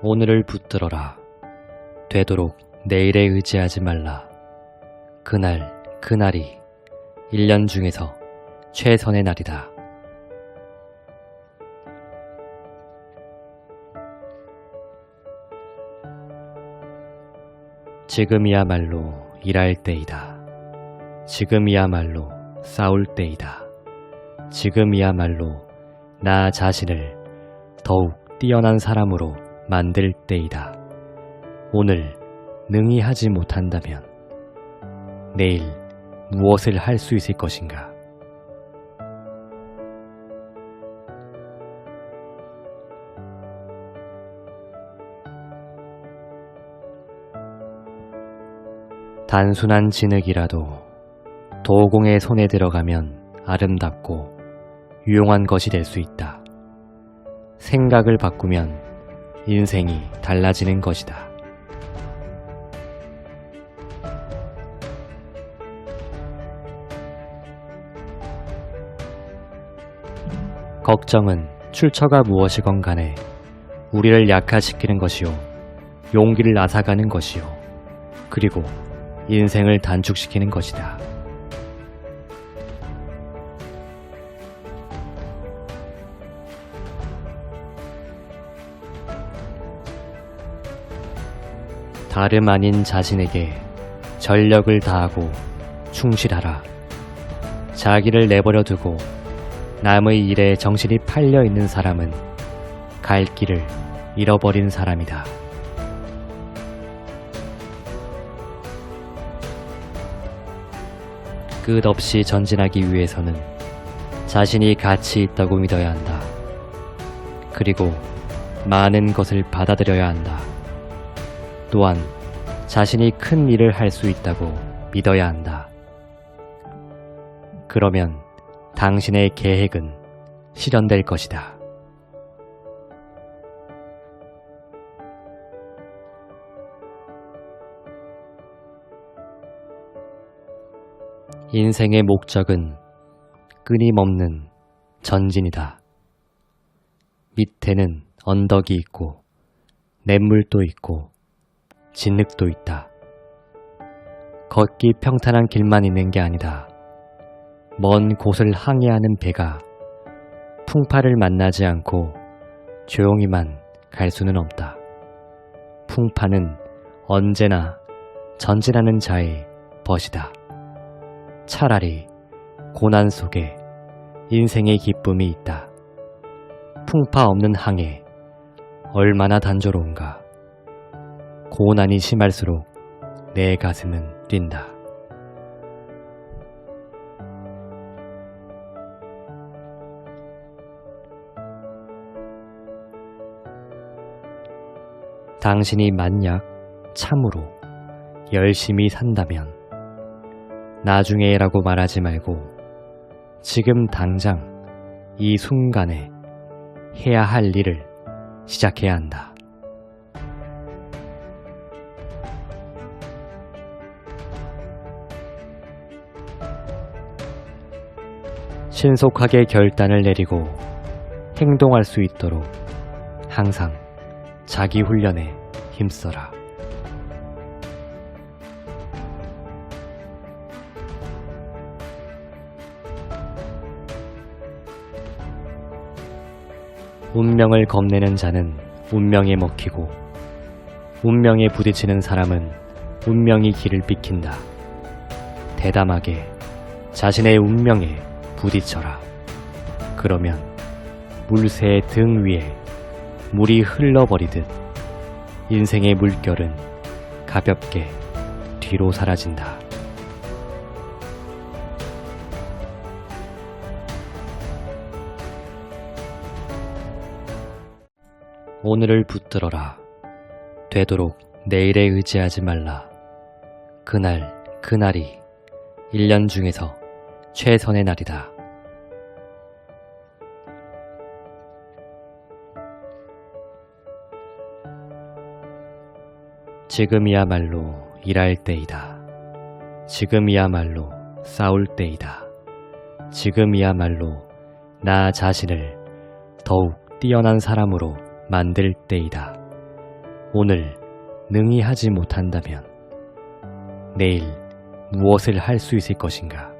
오늘을 붙들어라. 되도록 내일에 의지하지 말라. 그날, 그날이 1년 중에서 최선의 날이다. 지금이야말로 일할 때이다. 지금이야말로 싸울 때이다. 지금이야말로 나 자신을 더욱 뛰어난 사람으로 만들 때이다. 오늘 능히 하지 못한다면 내일 무엇을 할 수 있을 것인가? 단순한 진흙이라도 도공의 손에 들어가면 아름답고 유용한 것이 될 수 있다. 생각을 바꾸면 인생이 달라지는 것이다. 걱정은 출처가 무엇이건 간에 우리를 약화시키는 것이요. 용기를 앗아가는 것이요. 그리고 인생을 단축시키는 것이다. 다름 아닌 자신에게 전력을 다하고 충실하라. 자기를 내버려 두고 남의 일에 정신이 팔려 있는 사람은 갈 길을 잃어버린 사람이다. 끝없이 전진하기 위해서는 자신이 가치 있다고 믿어야 한다. 그리고 많은 것을 받아들여야 한다. 또한 자신이 큰 일을 할 수 있다고 믿어야 한다. 그러면 당신의 계획은 실현될 것이다. 인생의 목적은 끊임없는 전진이다. 밑에는 언덕이 있고 냇물도 있고 진흙도 있다. 걷기 평탄한 길만 있는 게 아니다. 먼 곳을 항해하는 배가 풍파를 만나지 않고 조용히만 갈 수는 없다. 풍파는 언제나 전진하는 자의 벗이다. 차라리 고난 속에 인생의 기쁨이 있다. 풍파 없는 항해 얼마나 단조로운가. 고난이 심할수록 내 가슴은 뛴다. 당신이 만약 참으로 열심히 산다면 나중에라고 말하지 말고 지금 당장 이 순간에 해야 할 일을 시작해야 한다. 신속하게 결단을 내리고 행동할 수 있도록 항상 자기 훈련에 힘써라. 운명을 겁내는 자는 운명에 먹히고 운명에 부딪히는 사람은 운명이 길을 비킨다. 대담하게 자신의 운명에 부딪혀라. 그러면 물새의 등 위에 물이 흘러버리듯 인생의 물결은 가볍게 뒤로 사라진다. 오늘을 붙들어라. 되도록 내일에 의지하지 말라. 그날, 그날이 1년 중에서 최선의 날이다. 지금이야말로 일할 때이다. 지금이야말로 싸울 때이다. 지금이야말로 나 자신을 더욱 뛰어난 사람으로 만들 때이다. 오늘 능히 하지 못한다면 내일 무엇을 할 수 있을 것인가?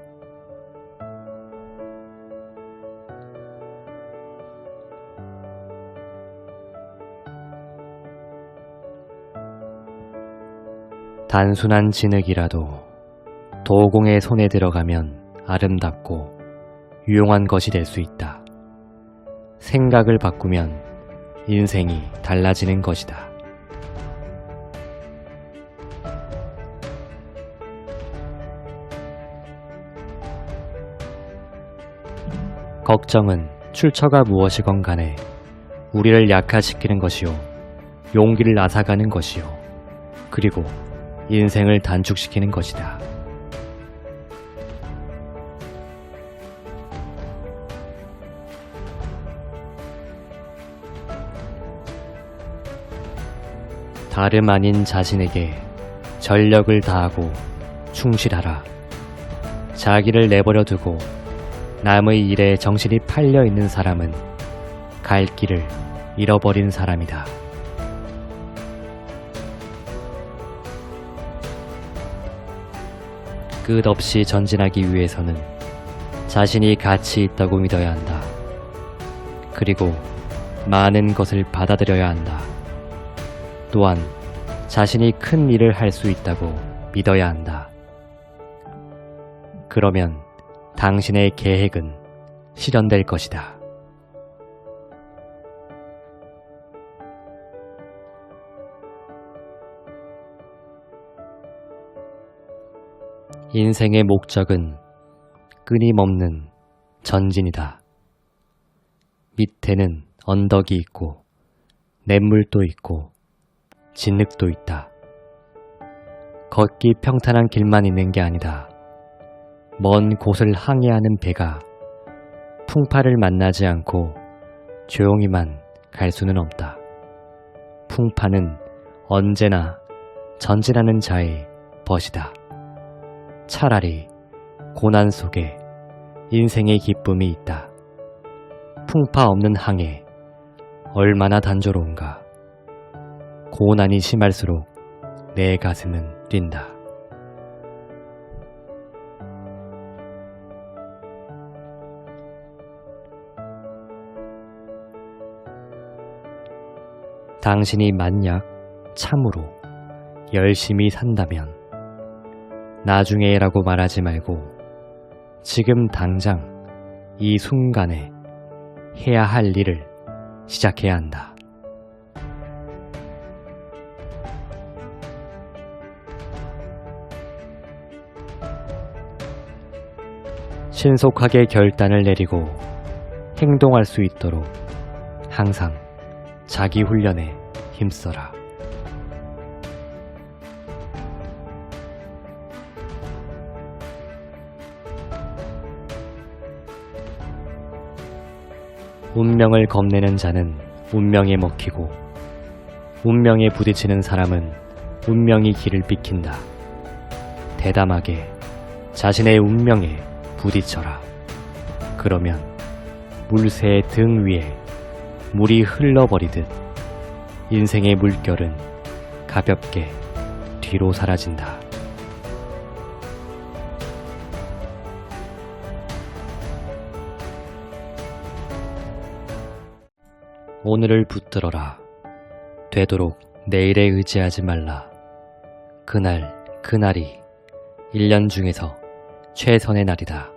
단순한 진흙이라도 도공의 손에 들어가면 아름답고 유용한 것이 될 수 있다. 생각을 바꾸면 인생이 달라지는 것이다. 걱정은 출처가 무엇이건 간에 우리를 약화시키는 것이요. 용기를 앗아가는 것이요. 그리고 인생을 단축시키는 것이다. 다름 아닌 자신에게 전력을 다하고 충실하라. 자기를 내버려 두고 남의 일에 정신이 팔려 있는 사람은 갈 길을 잃어버린 사람이다. 끝없이 전진하기 위해서는 자신이 가치 있다고 믿어야 한다. 그리고 많은 것을 받아들여야 한다. 또한 자신이 큰 일을 할 수 있다고 믿어야 한다. 그러면 당신의 계획은 실현될 것이다. 인생의 목적은 끊임없는 전진이다. 밑에는 언덕이 있고 냇물도 있고 진흙도 있다. 걷기 평탄한 길만 있는 게 아니다. 먼 곳을 항해하는 배가 풍파를 만나지 않고 조용히만 갈 수는 없다. 풍파는 언제나 전진하는 자의 벗이다. 차라리 고난 속에 인생의 기쁨이 있다. 풍파 없는 항해 얼마나 단조로운가. 고난이 심할수록 내 가슴은 뛴다. 당신이 만약 참으로 열심히 산다면 나중에라고 말하지 말고 지금 당장 이 순간에 해야 할 일을 시작해야 한다. 신속하게 결단을 내리고 행동할 수 있도록 항상 자기 훈련에 힘써라. 운명을 겁내는 자는 운명에 먹히고 운명에 부딪히는 사람은 운명이 길을 비킨다. 대담하게 자신의 운명에 부딪혀라. 그러면 물새의 등 위에 물이 흘러버리듯 인생의 물결은 가볍게 뒤로 사라진다. 오늘을 붙들어라. 되도록 내일에 의지하지 말라. 그날, 그날이 1년 중에서 최선의 날이다.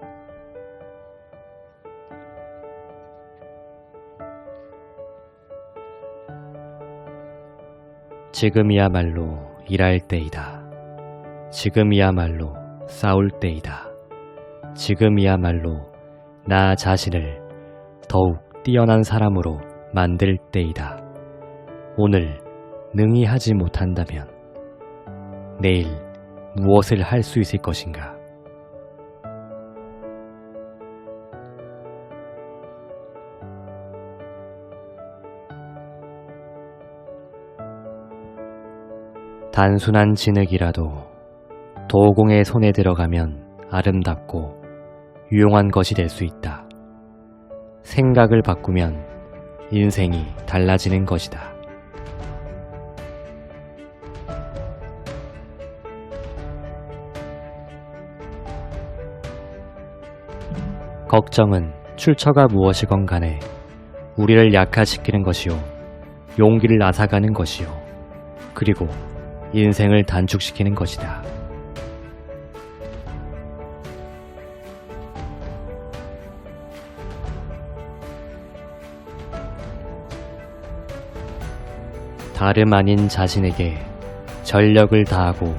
지금이야말로 일할 때이다. 지금이야말로 싸울 때이다. 지금이야말로 나 자신을 더욱 뛰어난 사람으로 만들 때이다. 오늘 능히 하지 못한다면 내일 무엇을 할 수 있을 것인가? 단순한 진흙이라도 도공의 손에 들어가면 아름답고 유용한 것이 될 수 있다. 생각을 바꾸면 인생이 달라지는 것이다. 걱정은 출처가 무엇이건 간에 우리를 약화시키는 것이요. 용기를 나사가는 것이요. 그리고 인생을 단축시키는 것이다. 다름 아닌 자신에게 전력을 다하고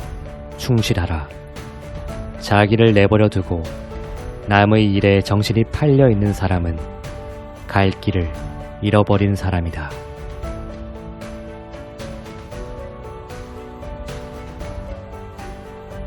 충실하라. 자기를 내버려 두고 남의 일에 정신이 팔려 있는 사람은 갈 길을 잃어버린 사람이다.